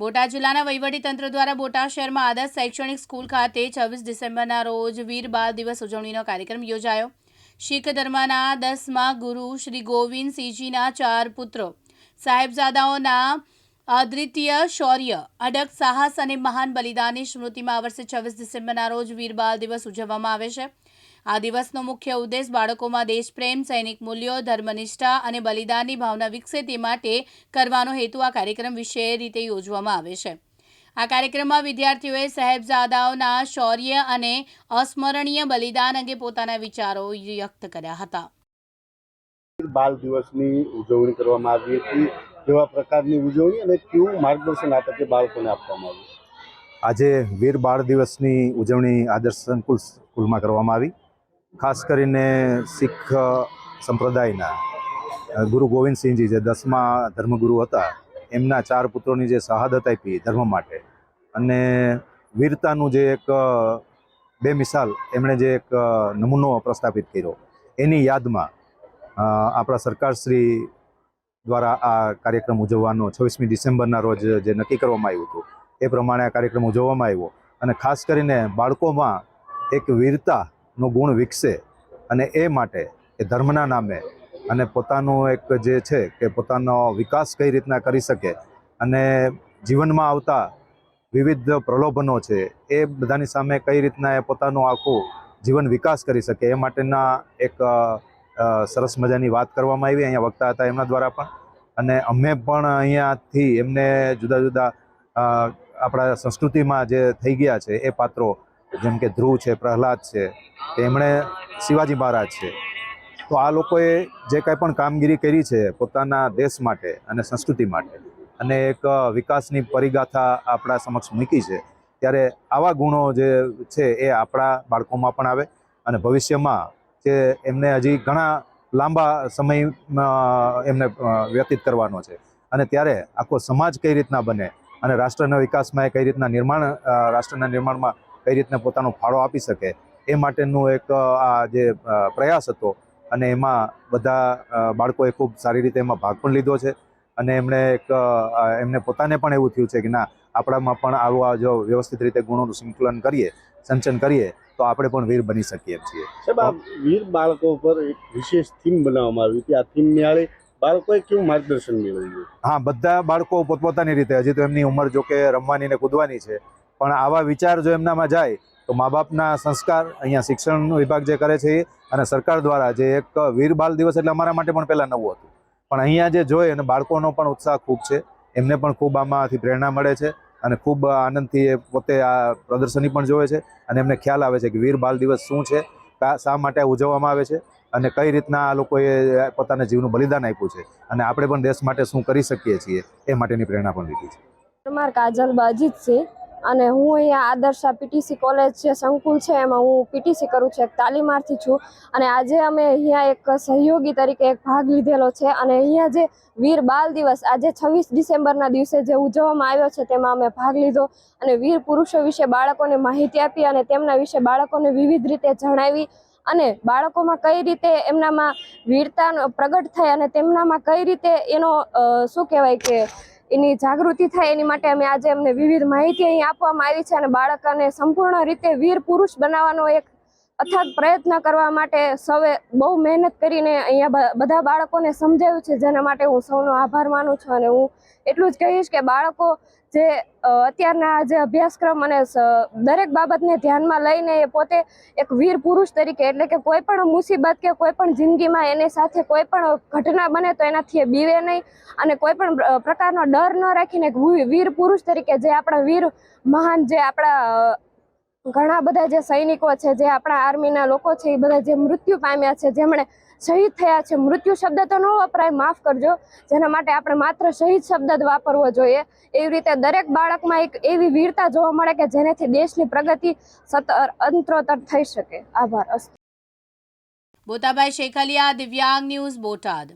બોટાદ જિલ્લાના વહીવટીતંત્ર દ્વારા બોટાદ શહેરમાં આદર્શ શૈક્ષણિક સ્કૂલ ખાતે છવ્વીસ ડિસેમ્બરના રોજ વીર બાળ દિવસ ઉજવણીનો કાર્યક્રમ યોજાયો. શીખ ધર્મના દસમા ગુરુ શ્રી ગોવિંદ સિંહજીના ચાર પુત્રો, સાહેબજાદાઓના અદ્વિતીય શૌર્ય, અડગ સાહસ અને મહાન બલિદાનની સ્મૃતિમાં આ વર્ષે છવ્વીસ ડિસેમ્બરના રોજ વીર બાળ દિવસ ઉજવવામાં આવે છે. આ દિવસનો મુખ્ય ઉદ્દેશ બાળકોમાં દેશપ્રેમ, સૈનિક મૂલ્યો, ધર્મનિષ્ઠા અને બલિદાનની ભાવના વિકસે તે માટે કરવાનો હેતુ આ કાર્યક્રમ વિશેષ રીતે યોજવામાં આવે છે. આ કાર્યક્રમમાં વિદ્યાર્થીઓએ સાહેબજાદાઓના શૌર્ય અને અસ્મરણીય બલિદાન અંગે પોતાના વિચારો વ્યક્ત કર્યા હતા. બાલ દિવસની ઉજવણી કરવામાં આવી હતી. કેવા પ્રકારની ઉજવણી અને કેવું માર્ગદર્શન આપે તે બાળકોને આપવામાં આવ્યું આજે વીર બાળ દિવસની ઉજવણી આદર્શ સંકુલ સ્કૂલમાં કરવામાં આવી. ખાસ કરીને શીખ સંપ્રદાયના ગુરુ ગોવિંદસિંહજી જે દસમા ધર્મગુરુ હતા, એમના ચાર પુત્રોની જે શહાદત આપી ધર્મ માટે અને વીરતાનું જે એક બે મિસાલ એમણે જે એક નમૂનો પ્રસ્થાપિત કર્યો, એની યાદમાં આપણા સરકારશ્રી દ્વારા આ કાર્યક્રમ ઉજવવાનો, છવ્વીસમી ડિસેમ્બરના રોજ જે નક્કી કરવામાં આવ્યું હતું, એ પ્રમાણે આ કાર્યક્રમ ઉજવવામાં આવ્યો. અને ખાસ કરીને બાળકોમાં એક વીરતાનો ગુણ વિકસે અને એ માટે એ ધર્મના નામે અને પોતાનું એક જે છે કે પોતાનો વિકાસ કઈ રીતના કરી શકે અને જીવનમાં આવતા વિવિધ પ્રલોભનો છે, એ બધાની સામે કઈ રીતના એ પોતાનું આખું જીવન વિકાસ કરી શકે, એ માટેના એક સરસ મજાની વાત કરવામાં આવી અહીંયા વક્તા હતા એમના દ્વારા પણ. અને અમે પણ અહીંયાથી એમને જુદા જુદા આપણા સંસ્કૃતિમાં જે થઈ ગયા છે એ પાત્રો, જેમ કે ધ્રુવ છે, પ્રહલાદ છે કે એમણે શિવાજી મહારાજ છે. તો આ લોકોએ જે કાંઈ પણ કામગીરી કરી છે પોતાના દેશ માટે અને સંસ્કૃતિ માટે, અને એક વિકાસની પરિગાથા આપણા સમક્ષ મૂકી છે, ત્યારે આવા ગુણો જે છે એ આપણા બાળકોમાં પણ આવે અને ભવિષ્યમાં જે એમને હજી ઘણા લાંબા સમય એમને વ્યતીત કરવાનો છે. અને ત્યારે આખો સમાજ કઈ રીતના બને અને રાષ્ટ્રના વિકાસમાં એ કઈ રીતના નિર્માણ રાષ્ટ્રના નિર્માણમાં કઈ રીતના પોતાનો ફાળો આપી શકે એ માટેનું એક આ જે પ્રયાસ હતો અને એમાં બધા બાળકોએ ખૂબ સારી રીતે એમાં ભાગ પણ લીધો છે અને એમણે એક એમને પોતાને પણ એવું થયું છે કે ના, આપણામાં પણ આવા જો વ્યવસ્થિત રીતે ગુણોનું સંકલન કરીએ સંચન કરીએ તો આપણે પણ વીર બની શકીએ છીએ. સાહેબ આ વીર બાળકો પર એક વિશેષ થીમ બનાવવામાં આવી હતી. આ થીમ નિહાળે બાળકોએ કેવું માર્ગદર્શન મેળવ્યું? હા બધા બાળકો પોતપોતાની રીતે. હજી તો એમની ઉંમર જો કે રમવાની ને કૂદવાની છે. પણ આવા વિચાર જો એમનામાં જાય તો મા બાપના સંસ્કાર અહીંયા શિક્ષણનો વિભાગ જે કરે છે અને સરકાર દ્વારા જે એક વીર બાલ દિવસ એટલે અમારા માટે પણ પહેલાં નવું હતું. પણ અહીંયા જે જોઈએ અને બાળકોનો પણ ઉત્સાહ ખૂબ છે. એમને પણ ખૂબ આમાંથી પ્રેરણા મળે છે. અને ખૂબ આનંદથી એ પોતે આ પ્રદર્શની પણ જોવે છે અને એમને ખ્યાલ આવે છે કે વીર બાલ દિવસ શું છે શા માટે ઉજવવામાં આવે છે અને કઈ રીતના આ લોકોએ પોતાના જીવનું બલિદાન આપ્યું છે અને આપણે પણ દેશ માટે શું કરી શકીએ છીએ એ માટેની પ્રેરણા પણ લીધી છે. તમારે કાજલ બાજીત છે. અને હું અહીંયા આદર્શા પીટીસી કોલેજ જે સંકુલ છે, એમાં હું પીટીસી કરું છું, એક તાલીમાર્થી છું. અને આજે અમે અહીંયા એક સહયોગી તરીકે એક ભાગ લીધેલો છે. અને અહીંયા જે વીર બાલ દિવસ, આજે છવ્વીસ ડિસેમ્બરના દિવસે જે ઉજવવામાં આવ્યો છે, તેમાં અમે ભાગ લીધો. અને વીર પુરુષો વિશે બાળકોને માહિતી આપી અને તેમના વિશે બાળકોને વિવિધ રીતે જણાવી અને બાળકોમાં કઈ રીતે એમનામાં વીરતા પ્રગટ થાય અને તેમનામાં કઈ રીતે એનો શું કહેવાય કે એની જાગૃતિ થાય, એની માટે અમે આજે અમને વિવિધ માહિતી અહીં આપવામાં આવી છે અને બાળકોને સંપૂર્ણ રીતે વીર પુરુષ બનાવવાનો એક અથાગ પ્રયત્ન કરવા માટે સૌએ બહુ મહેનત કરીને અહીંયા બધા બાળકોને સમજાવ્યું છે, જેના માટે હું સૌનો આભાર માનું છું અને હું એટલું જ કહીશ કે બાળકો જે અત્યારના જે અભ્યાસક્રમ અને દરેક બાબતને ધ્યાનમાં લઈને એ પોતે એક વીર પુરુષ તરીકે એટલે કે કોઈ પણ મુસીબત કે કોઈ પણ જિંદગીમાં એની સાથે કોઈ પણ ઘટના બને તો એનાથી એ બીવે નહીં અને કોઈ પણ પ્રકારનો ડર ન રાખીને એક વીર પુરુષ તરીકે જે આપણા વીર મહાન જે આપણા ઘણા બધા જે સૈનિકો છે, જે આપણા આર્મીના લોકો છે, એ બધા જે મૃત્યુ પામ્યા છે, જેમણે શહીદ થયા છે, મૃત્યુ શબ્દ તો ન વપરાય, માફ કરજો. જેના માટે આપણે માત્ર શહીદ શબ્દ જ વાપરવો જોઈએ. એવી રીતે દરેક બાળકમાં એક એવી વીરતા જોવા મળે કે જેનાથી દેશની પ્રગતિ સતર અંતરોતર થઈ શકે. આભાર. અસ્તુ બોતાભાઈ શેખલિયા, દિવ્યાંગ ન્યૂઝ બોટાદ.